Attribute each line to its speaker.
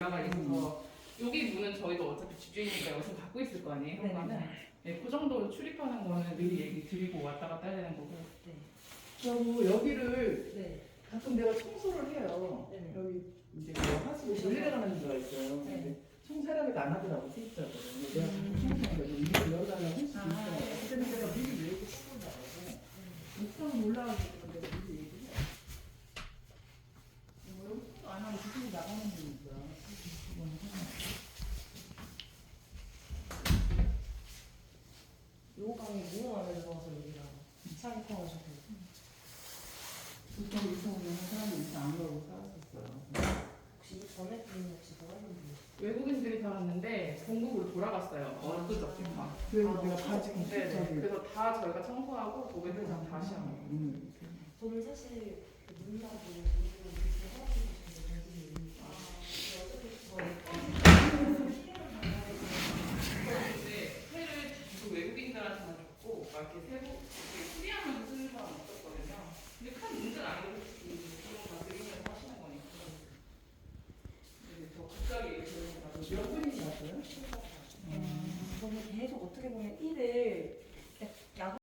Speaker 1: 올라가 있어서 여기 문은 저희도 어차피 집주인이니까 여기서 갖고 있을 거 아니에요
Speaker 2: 네.
Speaker 1: 현관은 네, 그 정도 출입하는 거는 미리 얘기 드리고 왔다 갔다 해야 되는 거고
Speaker 3: 그리고 여기를
Speaker 2: 네.
Speaker 3: 가끔 내가 청소를 해요.
Speaker 2: 네.
Speaker 3: 여기 이제 그 하수구 돌려가는 데가 있어요.
Speaker 2: 네.
Speaker 3: 근데 청사람이 안 하더라고 세입자거든. 내가
Speaker 2: 음.
Speaker 3: 청소하는 거지. 이거 열어달라고 할 수도
Speaker 2: 아,
Speaker 3: 있어.
Speaker 2: 네.
Speaker 3: 그때는 내가 미리 얘기 해본다고. 옥상 올라가기 전에 내가 미리 얘기해. 뭐 여기 청소 안 하고 그쪽으로 나가는 거니까. 그건 하나.
Speaker 2: 요 방이 너무 마음에 들어서 여기가 사기통하셔서
Speaker 3: 보통 이성으로 사람이 이상 안 가고 살았었어요.
Speaker 2: 혹시 전에 분이 혹시 돌아가는
Speaker 1: 외국인들이 살았는데 본국으로 돌아갔어요 엊그저께 막
Speaker 3: 그래서
Speaker 2: 아,
Speaker 3: 내가 바지
Speaker 1: 네, 네.
Speaker 3: 저기
Speaker 1: 그래서 다 저희가 청소하고 도배들 다 다시 하고
Speaker 3: 음.
Speaker 2: 저는 사실 그 문나고 저희가 이렇게 하고 싶은데
Speaker 1: 이제 회를 그 외국인들한테만 줬고 막 이렇게 세고 이렇게 수리하면서 쓰는 사람 없었거든요. 근데 큰 문제는 아니고 그런 거 드리면서 하시는 거니까. 근데 저 갑자기 이렇게
Speaker 3: 몇 분이 갔어요?
Speaker 2: 저는 계속 어떻게 보면 일을